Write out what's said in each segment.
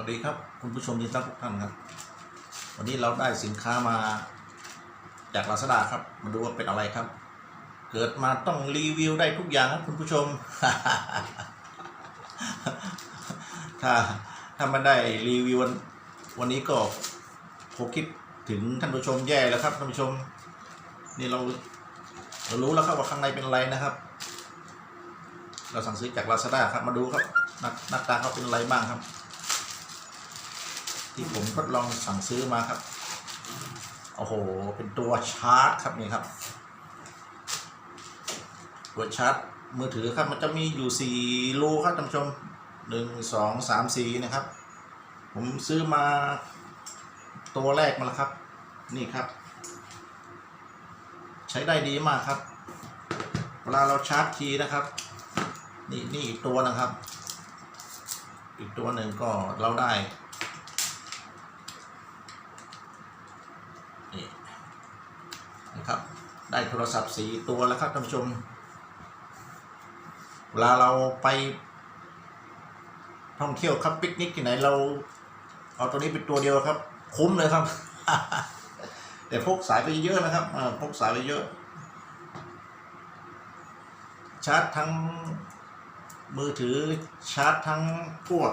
วัสดีครับ คุณผู้ชมยินดีต้อนรับทุกท่านครับ วันนี้เราได้สินค้ามาจากลาซาด้าครับ มาดูว่าเป็นอะไรครับ เกิดมาต้องรีวิวได้ทุกอย่างครับคุณผู้ชม ถ้าถ้าไมาได้รีวิววันวันนี้ก็ผมคิดถึงท่านผู้ชมแย่แล้วครับท่านผู้ชม นี่เราเรารู้แล้วครับว่าข้างในเป็นอะไรนะครับ เราสั่งซื้อจากลาซาด้าครับมาดูครับหน้าหน้าตาเขาเป็นอะไรบ้างครับ ที่ผมทดลองสั่งซื้อมาครับโอ้โห เป็นตัวชาร์จครับนี่ครับ ตัวชาร์จมือถือครับมันจะมีอยู่สี่รูครับท่านผู้ชมหนึ่งสองสามสี่นะครับ ผมซื้อมาตัวแรกมาแล้วครับ นี่ครับ ใช้ได้ดีมากครับ เวลาเราชาร์จทีนะครับ นี่นี่อีกตัวนะครับ อีกตัวหนึ่งก็เราได้ นี่นะครับ ได้โทรศัพท์สีตัวแล้วครับท่านผู้ชม เวลาเราไปท่องเที่ยวครับปิกนิกที่ไหนเรา เอาตัวนี้เป็นตัวเดียวครับ คุ้มเลยครับ แต่พกสายไปเยอะนะครับพกสายไปเยอะ ชาร์จทั้งมือถือชาร์จทั้งพวก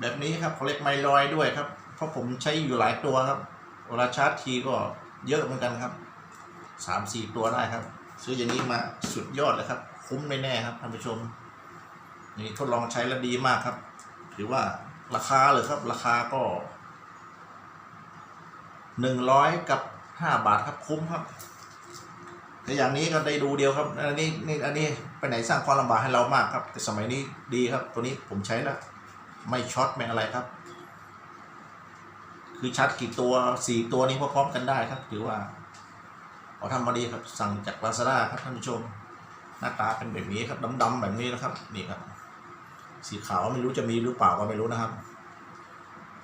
แบบนี้ครับเขาเรียกไมลอยด้วยครับ เพราะผมใช้อยู่หลายตัวครับ เวลาชาร์จทีก็เยอะเหมือนกันครับ สามสี่ตัวได้ครับ ซื้ออย่างนี้มาสุดยอดเลยครับ คุ้มแน่ๆครับท่านผู้ชม นี่ทดลองใช้แล้วดีมากครับ ถือว่าราคาเลยครับ ราคาก็หนึ่งร้อยกับห้าบาทครับคุ้มครับแต่อย่างนี้ก็ได้ดูเดียวครับ อันนี้นี่อันนี้ไปไหนสร้างความลำบากให้เรามากครับ แต่สมัยนี้ดีครับ ตัวนี้ผมใช้แล้ว ไม่ช็อตไม่อะไรครับ คือชาร์จกี่ตัวสี่ตัวนี้พร้อมๆกันได้ครับ ถือว่า ขอทำมาดีครับสั่งจากลาซาด้าครับท่านผู้ชม หน้าตาเป็นแบบนี้ครับดำๆแบบนี้นะครับนี่ครับ สีขาวไม่รู้จะมีหรือเปล่าก็ไม่รู้นะครับ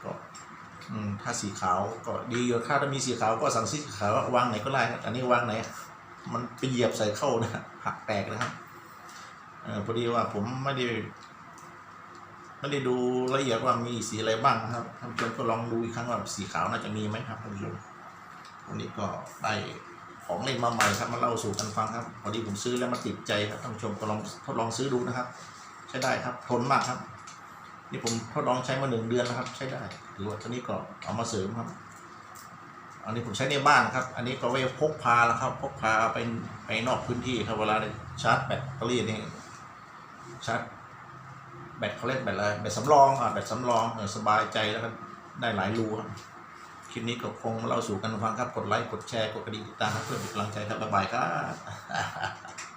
ก็ถ้าสีขาวก็ดีอยู่ถ้าถ้ามีสีขาวก็สั่งสีขาววางไหนก็ได้ครับอันนี้วางไหน มันไปเหยียบใส่เข้านะหักแตกนะครับเออพอดีว่าผมไม่ได้ไม่ได้ดูละเอียดว่ามีสีอะไรบ้างนะครับท่านผู้ชมก็ลองดูอีกครั้งว่าสีขาวน่าจะมีไหมครับท่านผู้ชมวันนี้ก็ได้ ของเล่นมาใหม่ครับมาเล่าสู่กันฟังครับพอดีผมซื้อแล้วมาติดใจครับท่านผู้ชมก็ลองทดลองซื้อดูนะครับ ใช้ได้ครับทนมากครับ นี่ผมทดลองใช้มาหนึ่งเดือนแล้วครับ ใช้ได้ถือว่าตัวนี้ก็เอามาเสริมครับ อันนี้ผมใช้ในบ้านครับ อันนี้ก็ไว้พกพาแล้วครับ พกพาไปไปนอกพื้นที่ครับเวลาชาร์จแบตเตอรี่นี่ชาร์จแบตเขาเรียกแบตอะไรแบตสำรองอะแบตสำรองเออสบายใจแล้วก็ได้หลายรูครับ คลิปนี้ก็คงเล่าสู่กันฟังครับ กดไลค์ กดแชร์ กดกระดิ่งติดตามเพื่อเป็นกำลังใจครับบ๊ายบายครับ